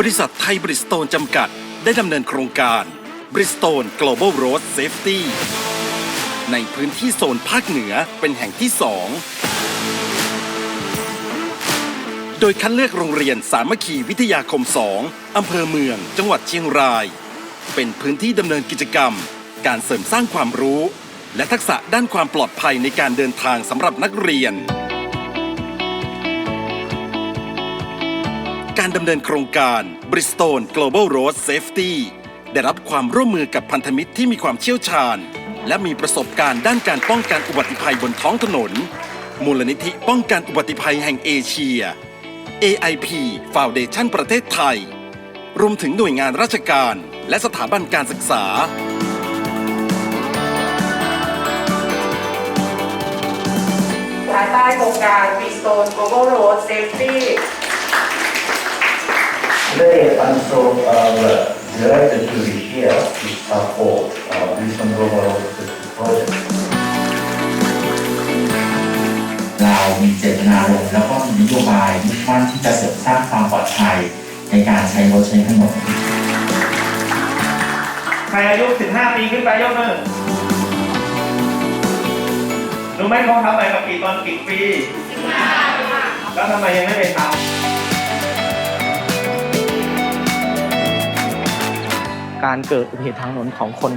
บริษัทไทยบริสโตนจำกัด ได้ดำเนินโครงการ Bristol Global Road Safety ในพื้นที่โซนภาคเหนือเป็นแห่งที่สอง โดยคัดเลือกโรงเรียนสามัคคีวิทยาคม 2 อำเภอเมือง จังหวัดเชียงราย เป็นพื้นที่ดำเนินกิจกรรม การเสริมสร้างความรู้ และทักษะด้านความปลอดภัยในการเดินทางสำหรับนักเรียน การดำเนินโครงการ Bristol Global Road Safety ได้รับความร่วมมือกับพันธมิตรที่มีความเชี่ยวชาญ และมีประสบการณ์ด้านการป้องกันอุบัติภัยบนท้องถนน มูลนิธิป้องกันอุบัติภัยแห่งเอเชีย AIP Foundation ประเทศไทย รวมถึงหน่วยงานราชการและสถาบันการศึกษา ภายใต้โครงการ Keystone Global Road Safety Today, I'm so uh, delighted to be here to support uh, Vision Global Safety Project. เรามีเจตนารมณ์แล้วก็มีนโยบายมุ่งมั่นที่จะเสริมสร้างความปลอดภัยในการใช้รถใช้ถนนใครอายุ 15 ปีขึ้นไปยกมือรู้ไหมเขาทำใบขับขี่ตอนกี่ปี15แล้วทำไมยังไม่ไปท การเกิดอุบัติเหตุทางถนนของคน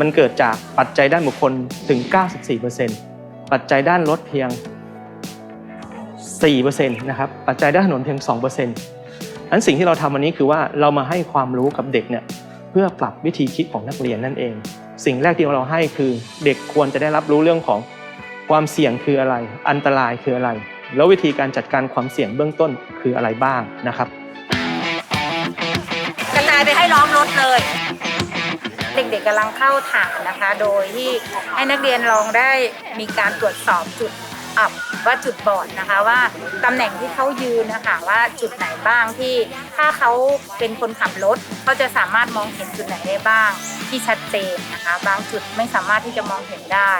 มันเกิดจากปัจจัยด้านบุคคลถึง 94%ปัจจัยด้านรถเพียง 4%นะครับปัจจัยด้านถนนเพียง 2%นั้นสิ่งที่เราทำวันนี้คือว่าเรามาให้ความรู้กับเด็กเนี่ยเพื่อปรับวิธีคิดของนักเรียนนั่นเอง สิ่งแรกที่เราให้คือเด็กควรจะได้รับรู้เรื่องของความเสี่ยงคืออะไร อันตรายคืออะไร แล้ววิธีการจัดการความเสี่ยงเบื้องต้นคืออะไรบ้างนะครับกระจายไปให้ล้อมรถเลย กๆกำลังเข้าฐานนะคะ โดยที่ให้นักเรียนลองได้มีการตรวจสอบจุดอับว่าจุดบอดนะคะว่าตำแหน่งที่เขายืนนะคะว่าจุดไหนบ้างที่ถ้าเขาเป็นคนขับรถเขาจะสามารถมองเห็นจุดไหนได้บ้าง ที่ชัดเจนนะคะ บางจุดไม่สามารถที่จะมองเห็นได้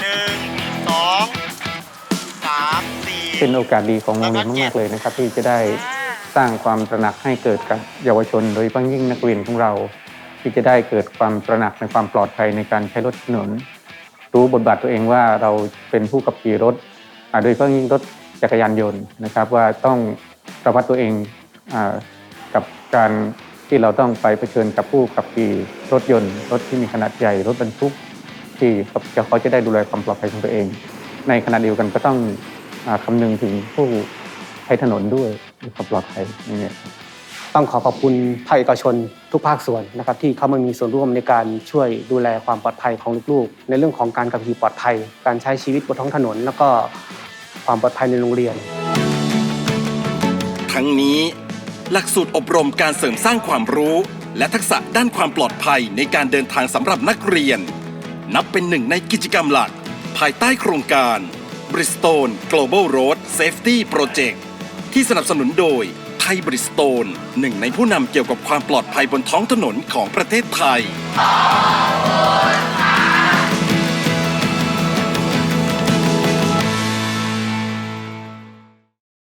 หนึ่งสองสามสี่เป็นโอกาสดีของโรงเรียนมากๆเลยนะครับ ที่จะได้สร้างความตระหนักให้เกิดกับเยาวชน โดยเฉพาะยิ่งนักเรียนของเรา ที่จะได้เกิดความตระหนักในความปลอดภัยในการใช้รถถนน รู้บทบาทตัวเองว่าเราเป็นผู้ขับขี่รถอาโดยเฉพาะยิ่งรถจักรยานยนต์นะครับว่าต้องระมัดตัวเองอกับการที่เราต้องไปเผชิญกับผู้ขับขี่รถยนต์ รถที่มีขนาดใหญ่รถบรรทุกที่เขาจะได้ดูแลความปลอดภัยของตัวเอง ในขณะเดียวกันก็ต้องอคำนึงถึงผู้ใช้ถนนด้วยความปลอดภัยนี่ต้องขอขอบคุณภาคเอกชน ทุกภาคส่วนนะครับที่เข้ามามีส่วนร่วมในการช่วยดูแลความปลอดภัยของลูกๆ ในเรื่องของการขับขี่ปลอดภัย การใช้ชีวิตบนท้องถนน แล้วก็ความปลอดภัยในโรงเรียน ทั้งนี้ หลักสูตรอบรมการเสริมสร้างความรู้ และทักษะด้านความปลอดภัยในการเดินทางสำหรับนักเรียน นับเป็นหนึ่งในกิจกรรมหลัก ภายใต้โครงการ Bristol Global Road Safety Project ที่สนับสนุนโดย ทยบริสโตนหนึ่งในผู้นำเกี่ยวกับความปลอดภัยบนท้องถนนของประเทศไทย